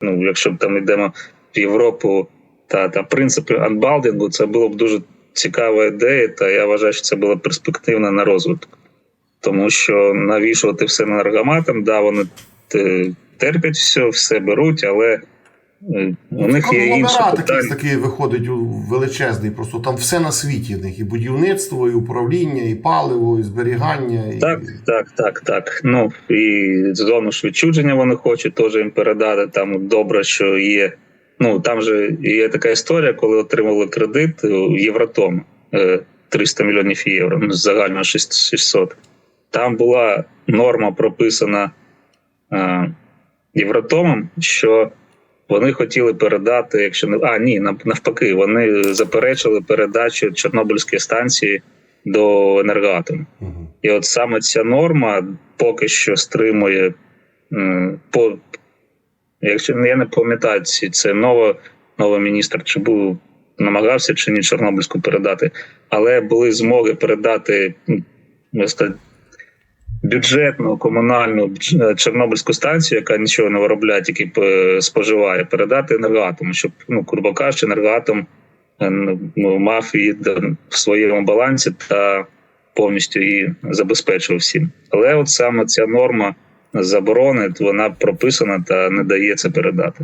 ну, якщо б там йдемо в Європу та, та принципи анбалдингу, це було б дуже цікава ідея, та я вважаю, що це було перспективно на розвиток. Тому що навішувати все на аргаматам, да, вони терплять терпять все, все беруть, але е, у них є інше питання. такий виходить у- величезний, просто там все на світі в них і будівництво, і управління, і паливо, і зберігання. І... Так, так, так, так. Ну і зону ж відчуження вони хочуть теж їм передати. Там добре, що є. Ну там же є така історія, коли отримали кредит у Євротом е, 300 мільйонів євро, ну з загального 600. Там була норма прописана е, Євротомом, що вони хотіли передати, якщо не а ні, навпаки, вони заперечили передачу Чорнобильської станції до енергоатому. Мгм. І от саме ця норма поки що стримує по якщо ну, я не пам'ятаю, це нова, новий міністр, чи був намагався чи ні Чорнобильську передати, але були змоги передати бюджетну комунальну Чорнобильську станцію, яка нічого не виробляє, тільки е, споживає, передати енергоатому, щоб ну, грубо кажучи, енергоатом е, ну, мав її в своєму балансі та повністю її забезпечував всім. Але от саме ця норма заборони, вона прописана та не дає це передати.